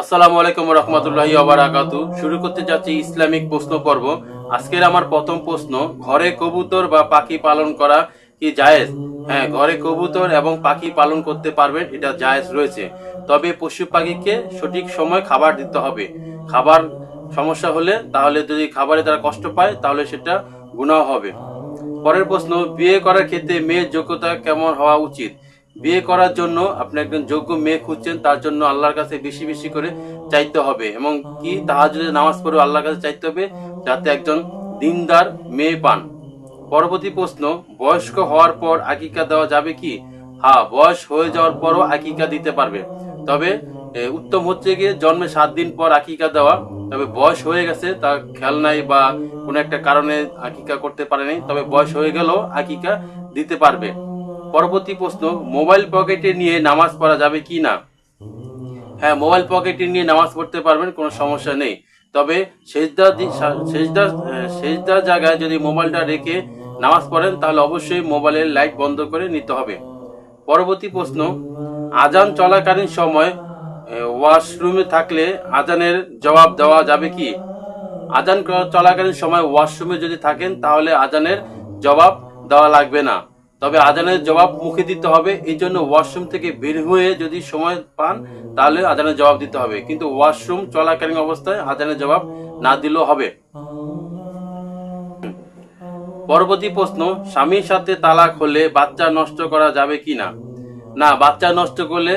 আসসালামু আলাইকুম রহমতুল্লাহি আবরাকাতু শুরু করতে যাচ্ছি ইসলামিক প্রশ্ন পর্ব। আজকের আমার প্রথম প্রশ্ন, ঘরে কবুতর বা পাখি পালন করা কি জায়েজ? হ্যাঁ ঘরে কবুতর এবং পাখি পালন করতে পারবেন, এটা জায়েজ রয়েছে। তবে পশু পাখিকে সঠিক সময় খাবার দিতে হবে। খাবার সমস্যা হলে তাহলে যদি খাবারে তারা কষ্ট পায়, তাহলে সেটা গুনাহ হবে। পরের প্রশ্ন, বিয়ে করার ক্ষেত্রে মেয়ের যোগ্যতা কেমন হওয়া উচিত? বিয়ে করার জন্য আপনি একজন যোগ্য মেয়ে খুঁজছেন, তার জন্য আল্লাহর কাছে বেশি বেশি করে চাইতে হবে। এবং কি তাহাজুদের নামাজ পড়ে আল্লাহর কাছে চাইতে হবে? যাতে একজন দিনদার মেয়ে পান। পরবর্তী প্রশ্ন, বয়স্ক হওয়ার পর আকিকা দেওয়া যাবে কি? হ্যাঁ বয়স হয়ে যাওয়ার পরও আকিকা দিতে পারবে। তবে উত্তম হচ্ছে গিয়ে জন্মে সাত দিন পর আকিকা দেওয়া। তবে বয়স হয়ে গেছে তার খেয়াল নাই বা কোনো একটা কারণে আকিকা করতে পারেনি। তবে বয়স হয়ে গেলেও আকিকা দিতে পারবে। পরবর্তী প্রশ্ন, মোবাইল পকেটে নিয়ে নামাজ পড়া যাবে কি না? হ্যাঁ মোবাইল পকেটে নিয়ে নামাজ পড়তে পারবেন, কোনো সমস্যা নেই। তবে সেজদা সেজদা সেজদার জায়গায় যদি মোবাইলটা রেখে নামাজ পড়েন, তাহলে অবশ্যই মোবাইলের লাইট বন্ধ করে নিতে হবে। পরবর্তী প্রশ্ন, আজান চলাকালীন সময় ওয়াশরুমে থাকলে আজানের জবাব দেওয়া যাবে কি? আজান চলাকালীন সময় ওয়াশরুমে যদি থাকেন, তাহলে আজানের জবাব দেওয়া লাগবে না। তবে আজানের জবাব মুখে দিতে হবে এই জন্য ওয়াশরুম থেকে বের হয়ে যদি সময় পান, তাহলে আজানের জবাব দিতে হবে। কিন্তু ওয়াশরুম চলাকালীন অবস্থায় আজানের জবাব না দিলেও হবে। পরবর্তী প্রশ্ন, স্বামীর সাথে তালাক হলে বাচ্চা নষ্ট করা যাবে কি না না, বাচ্চা নষ্ট করলে,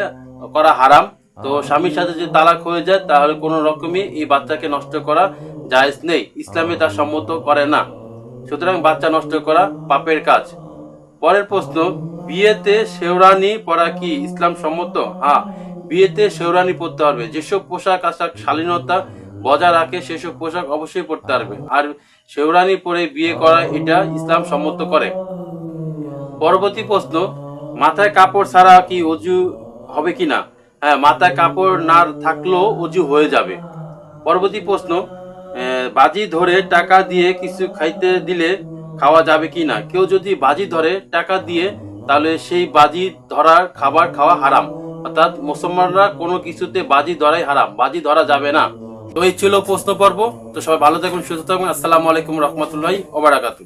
করা হারাম। তো স্বামীর সাথে যদি তালাক হয়ে যায়, তাহলে কোনো রকমই এই বাচ্চাকে নষ্ট করা জায়েজ নেই। ইসলামে তা সম্মত করে না। সুতরাং বাচ্চা নষ্ট করা পাপের কাজ। পরের প্রশ্ন, বিয়েতে শেওরানি পরা কি ইসলাম সম্মত? হ্যাঁ বিয়েতে শেওরানি পরতে হবে যেসব পোশাক আশাক শালীনতা বজায় রাখে, সেসব পোশাক অবশ্যই পরতে পারবে। আর শেওরানি পরে বিয়ে করা এটা ইসলাম সম্মত করে। পরবর্তী প্রশ্ন, মাথায় কাপড় ছাড়া কি অজু হবে কি না হ্যাঁ মাথায় কাপড় না থাকলেও অজু হয়ে যাবে। পরবর্তী প্রশ্ন বাজি ধরে টাকা দিয়ে কিছু খাইতে দিলে খাওয়া যাবে কি না? কেউ যদি বাজি ধরে টাকা দিয়ে, তাহলে সেই বাজি ধরার খাবার খাওয়া হারাম। অর্থাৎ মুসলমানরা কোনো কিছুতে বাজি ধরাই হারাম। বাজি ধরা যাবে না। তো এই ছিল প্রশ্ন পর্ব তো সবাই ভালো থাকুন, সুস্থ থাকুন। আসসালামু আলাইকুম রহমতুল্লাহ ওবারাকাতু